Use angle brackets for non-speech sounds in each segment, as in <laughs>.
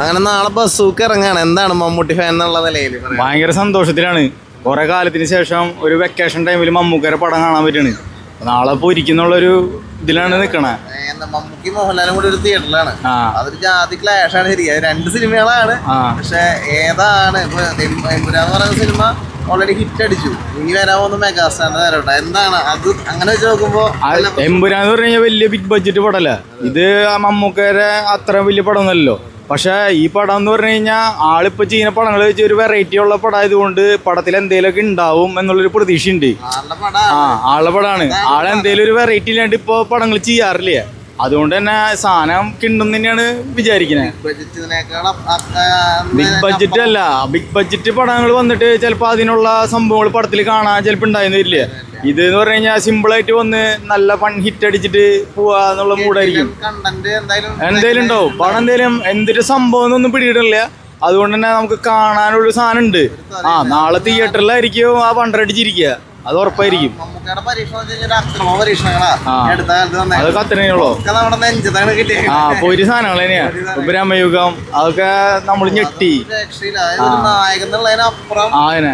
അങ്ങനെ നാളെ ബസ്സൂക്ക് ഇറങ്ങാണ്. എന്താണ് മമ്മൂട്ടി ഫാൻ എന്നുള്ള നിലയിൽ ഭയങ്കര സന്തോഷത്തിലാണ്. കുറെ കാലത്തിന് ശേഷം ഒരു വെക്കേഷൻ ടൈമിൽ മമ്മൂക്കരെ പടം കാണാൻ പറ്റണ് നാളെ പൊരിക്കുന്നുള്ളൊരു ഇതിലാണ് നിൽക്കണേ മമ്മൂക്കി മോഹൻലാലും കൂടി ഒരു തിയേറ്ററിലാണ് അതൊരു ജാതി ക്ലാഷ് ആണ് ശരി രണ്ട് സിനിമകളാണ്. പക്ഷെ ഏതാണ് ഇപ്പൊ എമ്പുരാന്ന് പറയുന്ന സിനിമ ഓൾറെഡി ഹിറ്റ് അടിച്ചു. ഇനി വരാൻ പോകുന്ന മെഗാസ്റ്റാറിന്റെ തരട്ടെ എന്താണ്? അത് അങ്ങനെ വെച്ച് നോക്കുമ്പോ എമ്പുരാന്ന് പറഞ്ഞു കഴിഞ്ഞാൽ വലിയ ബിഗ് ബഡ്ജറ്റ് പടമല്ല ഇത് ആ മമ്മൂക്കരെ അത്ര വലിയ പടമൊന്നുമല്ലോ പക്ഷെ ഈ പടം എന്ന് പറഞ്ഞു കഴിഞ്ഞാൽ ആളിപ്പോ ചെയ്യുന്ന പടങ്ങൾ വെച്ച് ഒരു വെറൈറ്റി ഉള്ള പടമായതുകൊണ്ട് പടത്തിൽ എന്തെങ്കിലുമൊക്കെ ഉണ്ടാവും എന്നുള്ളൊരു പ്രതീക്ഷയുണ്ട്. ആ ആളുടെ പടമാണ് ആളെന്തേലും ഒരു വെറൈറ്റി ഇല്ലാണ്ട് ഇപ്പൊ പടങ്ങൾ ചെയ്യാറില്ല? അതുകൊണ്ട് തന്നെ സാധനം കിണ്ടും തന്നെയാണ് വിചാരിക്കുന്നത് ബിഗ് ബഡ്ജറ്റ് അല്ല. ബിഗ് ബഡ്ജറ്റ് പടങ്ങൾ വന്നിട്ട് ചിലപ്പോൾ അതിനുള്ള സംഭവങ്ങൾ പടത്തിൽ കാണാൻ ചിലപ്പോൾ ഉണ്ടായിരുന്നു വരില്ല? ഇത് എന്ന് പറഞ്ഞു കഴിഞ്ഞാൽ സിമ്പിൾ ആയിട്ട് വന്ന് നല്ല ഫൺ ഹിറ്റ് അടിച്ചിട്ട് പോവാ എന്നുള്ള മൂടായിരിക്കും എന്തായാലും എന്തേലും ഉണ്ടാവും. പടം എന്തേലും എന്തൊരു സംഭവം ഒന്നും പിടിയിടില്ല അതുകൊണ്ട് തന്നെ നമുക്ക് കാണാനുള്ള സാധനം ഉണ്ട്. ആ നാളെ തിയേറ്ററിലായിരിക്കും ആ പണ്ടടിച്ചിരിക്കുക അത് ഉറപ്പായിരിക്കും. അതൊക്കെ അത്രയുള്ളൂ ആ പൊരി സാധനങ്ങൾ തന്നെയാ. ഉപരാമയുഗം അതൊക്കെ നമ്മൾ ഞെട്ടി. ആയനെ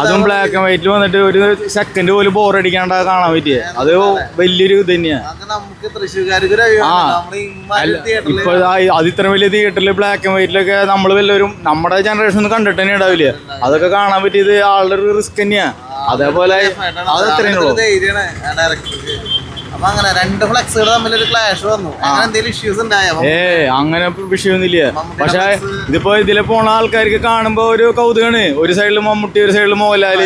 അതും ബ്ലാക്ക് ആൻഡ് വൈറ്റിൽ വന്നിട്ട് ഒരു സെക്കൻഡ് പോലും ബോറടിക്കാണ്ട് കാണാൻ പറ്റിയ. അത് വലിയൊരു ഇത് തന്നെയാ. ഇപ്പൊ അത് ഇത്ര വലിയ തിയേറ്ററിൽ ബ്ലാക്ക് ആൻഡ് വൈറ്റിലൊക്കെ നമ്മൾ വല്ലവരും നമ്മുടെ ജനറേഷൻ ഒന്നും കണ്ടിട്ട് തന്നെ ഉണ്ടാവില്ല അതൊക്കെ കാണാൻ പറ്റിയത് ആളുടെ ഒരു റിസ്ക് തന്നെയാ. അതേപോലെ അപ്പൊ അങ്ങനെ രണ്ട് ഫ്ലെക്സുകൾ തമ്മിൽ ഒരു ക്ലാഷ് വന്നു. അങ്ങനെ എന്തെങ്കിലും ഇഷ്യൂസ് ഉണ്ടായോ? ഏ അങ്ങനെ വിഷയമൊന്നുമില്ല പക്ഷെ ഇതിപ്പോ ഇതിലെ പോണ ആൾക്കാർക്ക് കാണുമ്പോ ഒരു കൗതുകാണ്. ഒരു സൈഡിൽ മമ്മൂട്ടി ഒരു സൈഡിൽ മോഹൻലാൽ.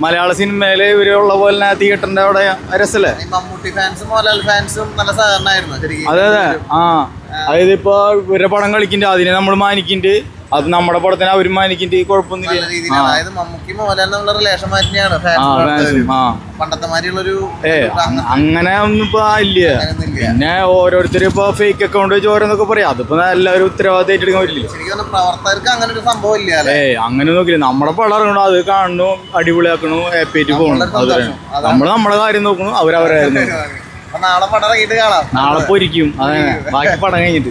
മലയാള സിനിമയിൽ ഇവരുള്ള പോലെ തന്നെ തിയേറ്ററിന്റെ അവിടെ രസല്ലേ? മമ്മൂട്ടി ഫാൻസും മോഹൻലാൽ ഫാൻസും നല്ല സഹകരണമായിരുന്നു അതെ അതെ. ആ. അതായത് ഇപ്പൊ ഇവരുടെ പടം കളിക്കുന്നുണ്ട് അതിനെ നമ്മൾ മാനിക്കുന്നുണ്ട് അത് നമ്മുടെ പടത്തിന് അവരും മാനിക്കുന്നുണ്ട് കുഴപ്പമൊന്നും കുഴപ്പമൊന്നുമില്ല. അതായത് മമ്മൂക്കി റിലേഷൻ തന്നെയാണ് പണ്ടത്തെ മാതിരിയുള്ളൊരു ഏ അങ്ങനെ ഒന്നും ഇപ്പൊ ഇല്ല. പിന്നെ ഓരോരുത്തർ ഇപ്പൊ ഫേക്ക് അക്കൗണ്ട് വെച്ച് ഓരോന്നൊക്കെ പറയാം. അതിപ്പോ എല്ലാവരും ഉത്തരവാദിത്തം ഏറ്റെടുക്കാൻ പറ്റില്ല. പ്രവർത്തകർക്ക് അങ്ങനെ ഒരു സംഭവം ഇല്ല ഏ അങ്ങനെ നോക്കില്ല നമ്മുടെ പടം ഇറങ്ങണു അത് കാണണു അടിപൊളിയാക്കണു ഹാപ്പിയായിട്ട് പോകണം അത്. നമ്മൾ നമ്മുടെ കാര്യം നോക്കണു അവരവരായിരുന്നു നാളെ പടം ഇറങ്ങിയിട്ട് കാണാം. നാളെ പൊരിക്കും. അതെ <laughs> ബാക്കി പടം കഴിഞ്ഞിട്ട്.